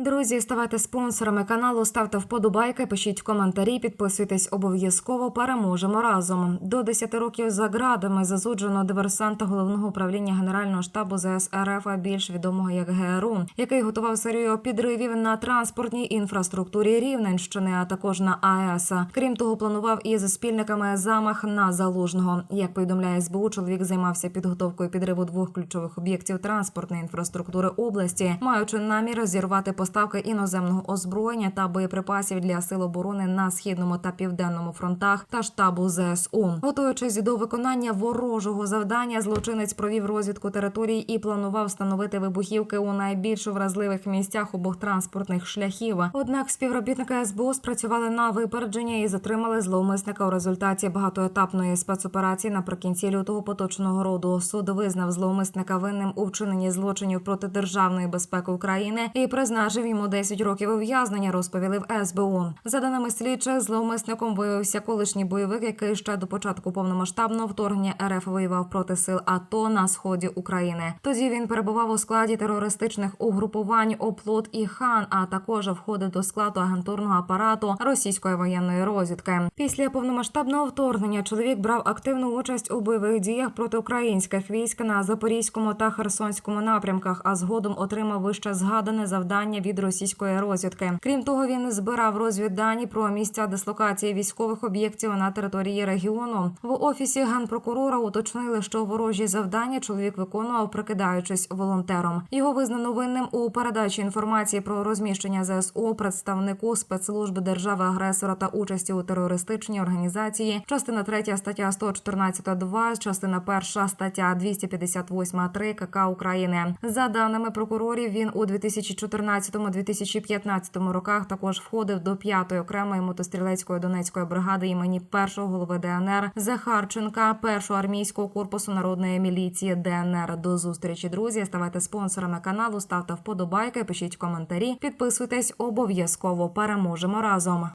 друзі, ставайте спонсорами каналу, ставте вподобайки, пишіть коментарі, підписуйтесь обов'язково. Переможемо разом. До 10 років за ґратами засуджено диверсанта головного управління Генерального штабу ЗС РФ, більш відомого як ГРУ, який готував серію підривів на транспортній інфраструктурі Рівненщини, а також на АЕС. Крім того, планував із спільниками замах на залужного. Як повідомляє СБУ, чоловік займався підготовкою підриву двох ключових об'єктів транспортної інфраструктури області, маючи намір зірвати поставки іноземного озброєння та боєприпасів для сил оборони на східному та південному фронтах та штабу ЗСУ. Готуючись до виконання ворожого завдання, злочинець провів розвідку територій і планував встановити вибухівки у найбільш вразливих місцях обох транспортних шляхів. Однак співробітники СБУ спрацювали на випередження і затримали зловмисника у результаті багатоетапної спецоперації наприкінці лютого поточного року. Суд визнав зловмисника винним у вчиненні злочинів проти державної безпеки України і призначив йому 10 років ув'язнення. Розповіли в СБУ. За даними слідчих, зловмисником виявився колишній бойовик, який ще до початку повномасштабного вторгнення РФ воював проти сил АТО на сході України. Тоді він перебував у складі терористичних угрупувань Оплот і Хан, а також входив до складу агентурного апарату російської воєнної розвідки. Після повномасштабного вторгнення чоловік брав активну участь у бойових діях проти українських військ на Запорізькому та Херсонському напрямках, а згодом отримав вище згадане завдання від російської розвідки. Крім того, він збирав розвіддані про місця дислокації військових об'єктів на території регіону. В офісі генпрокурора уточнили, що ворожі завдання чоловік виконував, прикидаючись волонтером. Його визнано винним у передачі інформації про розміщення ЗСУ представнику спецслужби держави агресора та участі у терористичній організації. Частина 3 стаття 114.2, частина 1 стаття 258.3 КК України. За даними прокурорів, він у 2014-2015 роках також входив до 5-ї окремої мотострілецької донецької бригади імені першого голови ДНР Захарченка, першого армійського корпусу народної міліції ДНР. До зустрічі, друзі. Ставайте спонсорами каналу, ставте вподобайки, пишіть коментарі, підписуйтесь обов'язково. Переможемо разом.